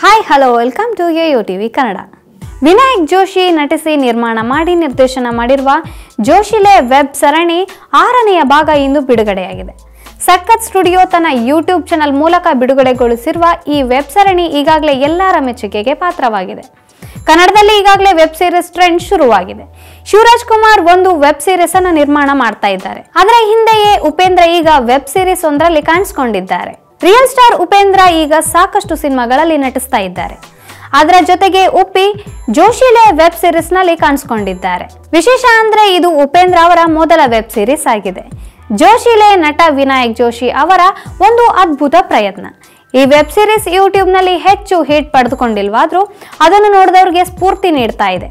Hi hello welcome to A U T V Kannada Vinayak Joshi ನಟಿಸಿ ನಿರ್ಮಾಣ ಮಾಡಿ ನಿರ್ದೇಶನ ಮಾಡಿರುವ ಜೋಶಿಲೆ ವೆಬ್ ಸರಣಿ ಆರನೆಯ ಭಾಗ ಇಂದು ಬಿಡುಗಡೆಯಾಗಿದೆ. ಸಖತ್ ಸ್ಟುಡಿಯೋ ತನ್ನ ಯೂಟ್ಯೂಬ್ ಚಾನಲ್ ಮೂಲಕ ಬಿಡುಗಡೆಗೊಳಿಸಿರುವ ಈ ವೆಬ್ ಸರಣಿ ಈಗಾಗಲೇ ಎಲ್ಲರ ಮೆಚ್ಚುಗೆಗೆ ಪಾತ್ರವಾಗಿದೆ. ಕನ್ನಡದಲ್ಲಿ ಈಗಾಗಲೇ ವೆಬ್ ಸೀರೀಸ್ ಟ್ರೆಂಡ್ ಶುರುವಾಗಿದೆ. ಶಿವರಾಜ್ ಕುಮಾರ್ ಒಂದು ವೆಬ್ ಸೀರೀಸ್ ಅನ್ನು ನಿರ್ಮಾಣ ಮಾಡ್ತಾ ಇದ್ದಾರೆ. ಅದರ ಹಿಂದೆಯೇ ಉಪೇಂದ್ರ ಈಗ ವೆಬ್ ಸೀರೀಸ್ ಒಂದರಲ್ಲಿ ಕಾಣಿಸಿಕೊಂಡಿದ್ದಾರೆ. ರಿಯಲ್ ಸ್ಟಾರ್ ಉಪೇಂದ್ರ ಈಗ ಸಾಕಷ್ಟು ಸಿನಿಮಾಗಳಲ್ಲಿ ನಟಿಸ್ತಾ ಇದ್ದಾರೆ. ಅದರ ಜೊತೆಗೆ ಉಪ್ಪಿ ಜೋಶಿಲೆ ವೆಬ್ ಸೀರೀಸ್ನಲ್ಲಿ ಕಾಣಿಸ್ಕೊಂಡಿದ್ದಾರೆ. ವಿಶೇಷ ಅಂದ್ರೆ ಇದು ಉಪೇಂದ್ರ ಅವರ ಮೊದಲ ವೆಬ್ ಸೀರೀಸ್ ಆಗಿದೆ. ಜೋಶಿಲೆ ನಟ ವಿನಾಯಕ್ ಜೋಶಿ ಅವರ ಒಂದು ಅದ್ಭುತ ಪ್ರಯತ್ನ. ಈ ವೆಬ್ ಸೀರೀಸ್ ಯೂಟ್ಯೂಬ್ನಲ್ಲಿ ಹೆಚ್ಚು ಹಿಟ್ ಪಡೆದುಕೊಂಡಿಲ್ವಾದ್ರೂ ಅದನ್ನು ನೋಡಿದವರಿಗೆ ಸ್ಫೂರ್ತಿ ನೀಡ್ತಾ ಇದೆ.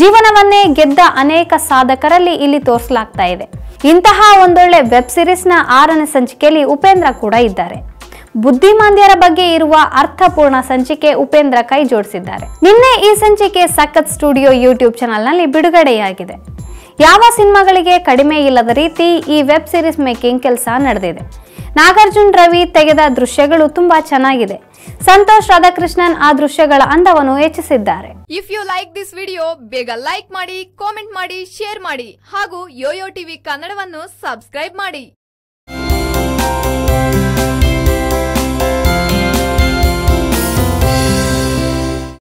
ಜೀವನವನ್ನೇ ಗೆದ್ದ ಅನೇಕ ಸಾಧಕರಲ್ಲಿ ಇಲ್ಲಿ ತೋರಿಸಲಾಗ್ತಾ ಇದೆ. ಇಂತಹ ಒಂದೊಳ್ಳೆ ವೆಬ್ ಸೀರೀಸ್ನ ಆರನೇ ಸಂಚಿಕೆಯಲ್ಲಿ ಉಪೇಂದ್ರ ಕೂಡ ಇದ್ದಾರೆ. ಬುದ್ಧಿಮಾಂದ್ಯರ ಬಗ್ಗೆ ಇರುವ ಅರ್ಥಪೂರ್ಣ ಸಂಚಿಕೆ ಉಪೇಂದ್ರ ಕೈ ಜೋಡಿಸಿದ್ದಾರೆ ನಿನ್ನೆ ಈ ಸಂಚಿಕೆ ಸಖತ್ ಸ್ಟುಡಿಯೋ ಯೂಟ್ಯೂಬ್ ಚಾನಲ್ನಲ್ಲಿ ಬಿಡುಗಡೆಯಾಗಿದೆ. ಯಾವ ಸಿನಿಮಾಗಳಿಗೆ ಕಡಿಮೆ ಇಲ್ಲದ ರೀತಿ ಈ ವೆಬ್ ಸೀರೀಸ್ ಮೇಕಿಂಗ್ ಕೆಲಸ ನಡೆದಿದೆ. ನಾಗಾರ್ಜುನ್ ರವಿ ತೆಗೆದ ದೃಶ್ಯಗಳು ತುಂಬಾ ಚೆನ್ನಾಗಿದೆ. ಸಂತೋಷ್ ರಾಧಾಕೃಷ್ಣನ್ ಆ ದೃಶ್ಯಗಳ ಅಂದವನ್ನು ಹೆಚ್ಚಿಸಿದ್ದಾರೆ. If you like this video ಬೇಗ ಲೈಕ್ ಮಾಡಿ ಕಾಮೆಂಟ್ ಮಾಡಿ ಶೇರ್ ಮಾಡಿ ಹಾಗೂ ಯೋಯೋ ಟಿವಿ ಕನ್ನಡವನ್ನು ಸಬ್ಸ್ಕ್ರೈಬ್ ಮಾಡಿ.